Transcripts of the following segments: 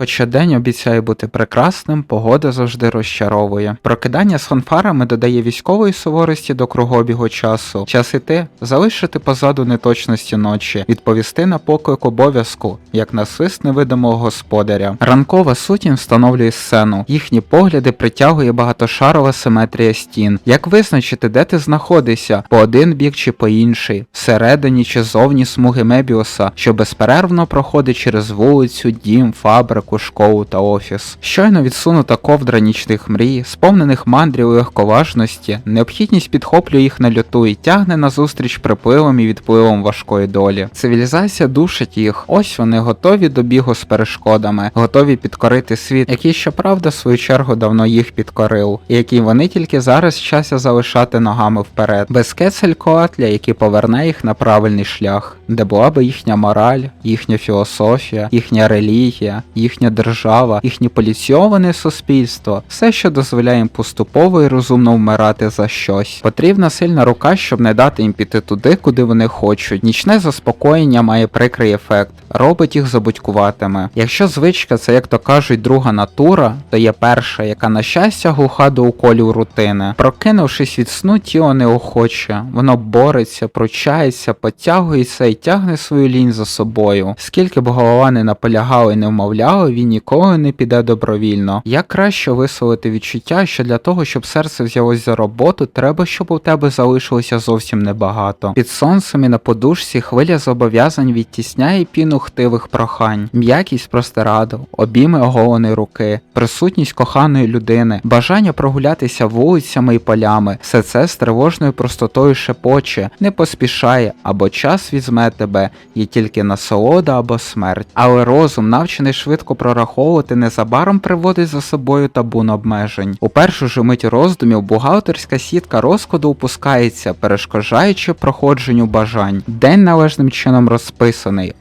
Хоча день обіцяє бути прекрасним, погода завжди розчаровує. Прокидання з фанфарами додає військової суворості до кругобігу часу. Час іти, залишити позаду неточності ночі, відповісти на поклик обов'язку, як на свист невидимого господаря. Ранкова сутінь встановлює сцену. Їхні погляди притягує багатошарова симетрія стін. Як визначити, де ти знаходишся, по один бік чи по інший, всередині чи зовні смуги Мебіуса, що безперервно проходить через вулицю, дім, фабрику, школу та офіс. Щойно відсунута ковдра нічних мрій, сповнених мандрів і легковажності, необхідність підхоплює їх на люту і тягне назустріч припливом і відпливом важкої долі. Цивілізація душить їх, ось вони готові до бігу з перешкодами, готові підкорити світ, який, щоправда, в свою чергу давно їх підкорив, і який вони тільки зараз вчаться залишати ногами вперед, без кецелькоатля, який поверне їх на правильний шлях, де була би їхня мораль, їхня філософія, їхня релігія, їхня держава, їхнє поліційоване суспільство, все, що дозволяє їм поступово і розумно вмирати за щось. Потрібна сильна рука, щоб не дати їм піти туди, куди вони хочуть. Нічне заспокоєння має прикрий ефект, робить їх забудькуватими. Якщо звичка це, як то кажуть, друга натура, то є перша, яка на щастя глуха до уколів рутини. Прокинувшись від сну, тіло неохоче, воно бореться, пручається, потягується і тягне свою лінь за собою. Скільки б голова не наполягала і не вмовляла, він ніколи не піде добровільно. Як краще висловити відчуття, що для того, щоб серце взялось за роботу, треба, щоб у тебе залишилося зовсім небагато. Під сонцем і на подушці хвиля зобов'язань відтісняє піну хтивих прохань, м'якість простирадл, обійми оголеної руки, присутність коханої людини, бажання прогулятися вулицями і полями, все це з тривожною простотою шепоче, не поспішає, або час візьме тебе, є тільки насолода або смерть. Але розум, навчений швидко прораховувати, незабаром приводить за собою табун обмежень. У першу ж мить роздумів бухгалтерська сітка розкладу опускається, перешкоджаючи проходженню бажань. День належним чином розписаний,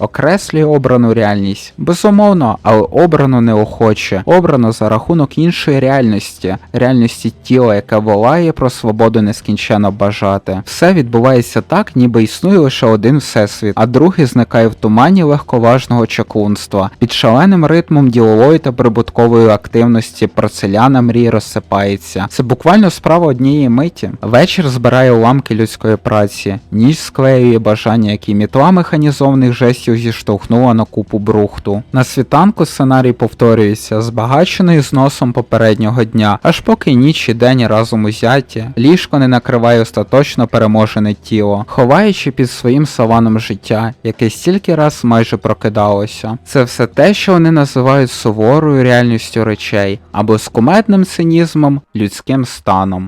окреслює обрану реальність. Безумовно, але обрано неохоче, обрано за рахунок іншої реальності, реальності тіла, яке волає про свободу нескінченно бажати. Все відбувається так, ніби існує лише один всесвіт, а другий зникає в тумані легковажного чаклунства. Під шаленим ритмом ділової та прибуткової активності порцеляна мрій розсипається. Це буквально справа однієї миті. Вечір збирає уламки людської праці, ніч склеює бажання, які мітла механізованих жестів зіштовхнула на купу брухту. На світанку сценарій повторюється, збагачений зносом попереднього дня, аж поки ніч і день разом узяті, ліжко не накриває остаточно переможене тіло, ховаючи під своїм саваном життя, яке стільки раз майже прокидалося. Це все те, що вони називають суворою реальністю речей або з кумедним цинізмом людським станом.